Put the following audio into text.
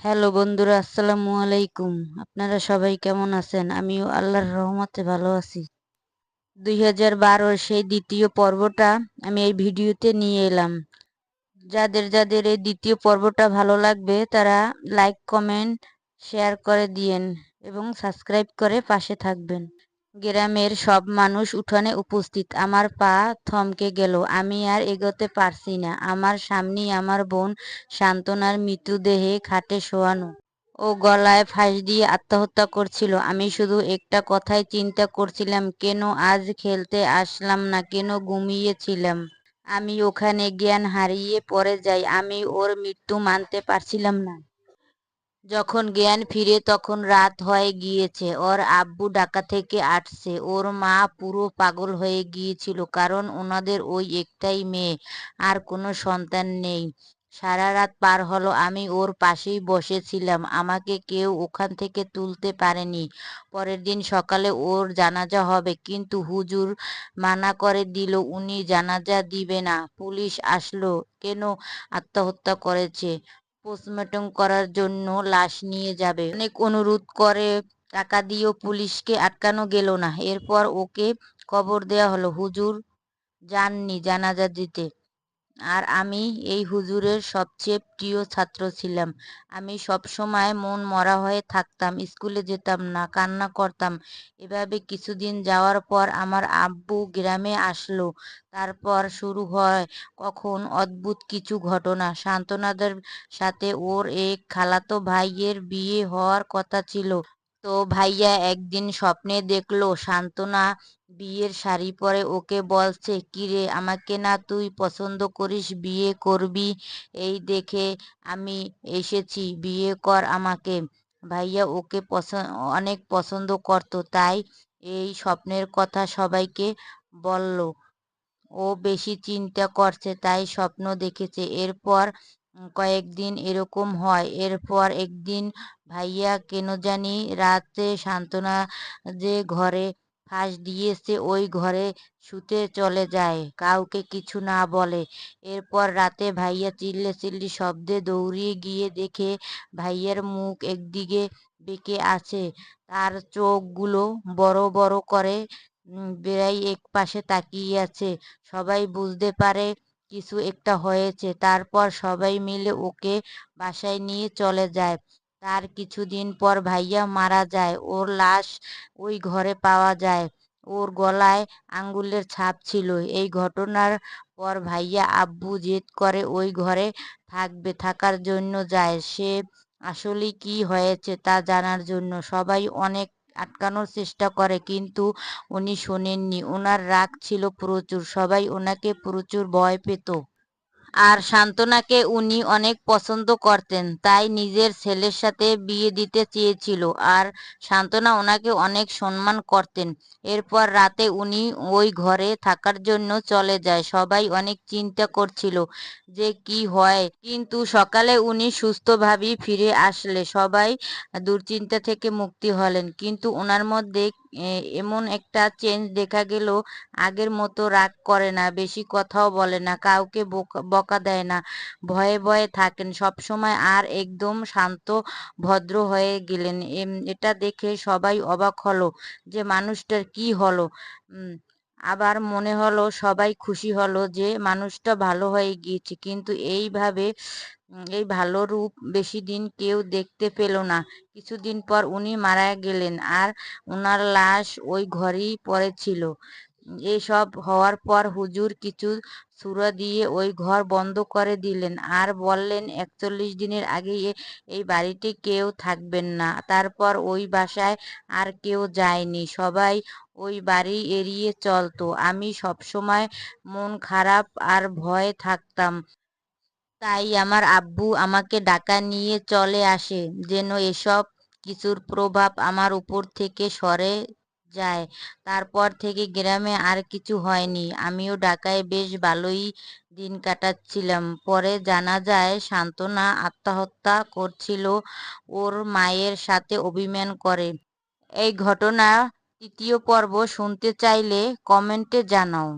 Hello বন্ধুরা, আসসালামু আলাইকুম। আপনারা সবাই কেমন আছেন? আমিও আল্লাহর রহমতে ভালো আছি। দুই হাজার বারোর সেই দ্বিতীয় পর্বটা আমি এই ভিডিওতে নিয়ে এলাম। যাদের যাদের এই দ্বিতীয় পর্বটা ভালো লাগবে, তারা লাইক, কমেন্ট, শেয়ার করে দিয়েন এবং সাবস্ক্রাইব করে পাশে থাকবেন। গ্রামের সব মানুষ উঠানে উপস্থিত। আমার পা থমকে গেল। আমি আর এগোতে পারছি না। আমার সামনেই আমার বোন সান্ত্বনার মৃতদেহে খাটে শোয়ানো। ও গলায় ফাঁস দিয়ে আত্মহত্যা করছিল। আমি শুধু একটা কথাই চিন্তা করছিলাম, কেন আজ খেলতে আসলাম না, কেন ঘুমিয়েছিলাম? আমি ওখানে জ্ঞান হারিয়ে পড়ে যাই। আমি ওর মৃত্যু মানতে পারছিলাম না। যখন জ্ঞান ফিরে তখন রাত হয়ে গিয়েছে। ওর আব্বু ঢাকা থেকে আসছে। ওর মা পুরো পাগল হয়ে গিয়েছিল কারণ ওনাদের ওই একটাই মেয়ে, আর কোনো সন্তান নেই। সারা রাত পার হলো, আমি ওর পাশেই বসেছিলাম। আমাকে কেউ ওখান থেকে তুলতে পারেনি। পরের দিন সকালে ওর জানাজা হবে, কিন্তু হুজুর মানা করে দিল, উনি জানাজা দিবে না। পুলিশ আসলো। কেন আত্মহত্যা করেছে? পোস্টমর্টম করার জন্য লাশ নিয়ে যাবে। অনেক অনুরোধ করে টাকা দিয়েও পুলিশকে আটকানো গেল না। এরপর ওকে কবর দেয়া হলো। হুজুর যাননি জানাজা দিতে। আর আমি এই হুজুরের সবচেয়ে প্রিয় ছাত্র ছিলাম। আমি সব সময় মন মরা হয়ে থাকতাম, স্কুলে যেতাম না, কান্না করতাম। এভাবে কিছুদিন যাওয়ার পর আমার আব্বু গ্রামে আসলো। তারপর শুরু হয় কখন অদ্ভুত কিছু ঘটনা। সান্ত্বনাদের সাথে ওর এক খালাতো ভাইয়ের বিয়ে হওয়ার কথা ছিল। তো ভাইয়া একদিন স্বপ্নে দেখল সান্ত্বনা বিয়ের শাড়ি পরে ওকে বলছে, কিরে, আমাকে না তুই পছন্দ করিস বিয়ে করবি? এই দেখে আমি এসেছি, বিয়ে কর আমাকে। ভাইয়া ওকে পছন্দ অনেক পছন্দ করতো, তাই এই স্বপ্নের কথা সবাইকে বলল। ও বেশি চিন্তা করছে, তাই স্বপ্ন দেখেছে। এরপর কয়েকদিন এরকম হয়। এরপর একদিন ভাইয়া, কেন জানি রাতে সান্ত্বনা যে ঘরে ফাঁস দিয়েছে, ওই ঘরে শুতে চলে যায়, কাউকে কিছু না বলে। এরপর রাতে ভাইয়া চিল্লে চিল্লি শব্দে দৌড়িয়ে গিয়ে দেখে ভাইয়ের মুখ একদিকে বেঁকে আছে। তার চোখগুলো বড় বড় করে বেড়াই এক পাশে তাকিয়ে আছে। সবাই বুঝতে পারে কিছু একটা হয়েছে, তারপর সবাই মিলে ওকে বাসায় নিয়ে চলে যায়। তার কিছুদিন পর ভাইয়া মারা যায়, ওর লাশ ওই ঘরে পাওয়া যায়। ওর গলায় আঙ্গুলের ছাপ ছিল। এই ঘটনার পর ভাইয়া আব্বু জেদ করে ওই ঘরে থাকবে, থাকার জন্য যায়। সে আসলে কি হয়েছে তা জানার জন্য সবাই অনেক আটকানোর চেষ্টা করে, কিন্তু উনি শোনেননি। ওনার রাগ ছিল প্রচুর, সবাই ওনাকে প্রচুর ভয় পেত। আর সান্ত্বনাকে উনি অনেক পছন্দ করতেন, তাই নিজের ছেলের সাথে বিয়ে দিতে চেয়েছিল আর সান্ত্বনা ওনাকে অনেক সম্মান করতেন। এরপর রাতে উনি ওই ঘরে থাকার জন্য চলে যায়, সবাই অনেক চিন্তা করছিল যে কি হয়। কিন্তু সকালে উনি সুস্থভাবেই ফিরে আসলে, সবাই দুশ্চিন্তা থেকে মুক্তি হলেন। কিন্তু ওনার মধ্যে এমন একটা চেঞ্জ দেখা গেল, আগের মতো রাগ করে না, বেশি কথাও বলে না, কাউকে বকা দেয় না। ভয়ে ভয়ে থাকেন। সব সময় আর একদম শান্ত, ভদ্র হয়ে গেলেন। এটা দেখে সবাই অবাক হলো যে মানুষটার কি হলো। আবার মনে হলো সবাই খুশি হলো যে মানুষটা ভালো হয়ে গিয়েছে। কিন্তু এইভাবে এই ভালো রূপ বেশি দিন কেউ দেখতে পেল না। কিছুদিন পর উনি মারা গেলেন আর ওনার লাশ ওই ঘরেই পড়েছিল। এসব হওয়ার পর হুজুর কিছু সুরা দিয়ে ওই ঘর বন্ধ করে দিলেন। আর বললেন, একচল্লিশ দিনের আগে এই বাড়িতে কেউ থাকবেন না। তারপর ওই বাসায় আর কেউ যায়নি। সবাই ওই বাড়ি এড়িয়ে চলতো। আমি সবসময় মন খারাপ আর ভয়ে থাকতাম। তাই আমার আব্বু আমাকে ডাকা নিয়ে চলে আসে। যেন এসব কিছুর প্রভাব আমার উপর থেকে সরে যায়। তারপর থেকে গ্রামে আর কিছু হয়নি। আমিও ঢাকায় বেশ ভালোই দিন কাটাচ্ছিলাম। পরে জানা যায়, সান্ত্বনা আত্মহত্যা করছিল ওর মায়ের সাথে অভিমান করে। এই ঘটনা তৃতীয় পর্ব শুনতে চাইলে কমেন্টে জানাও।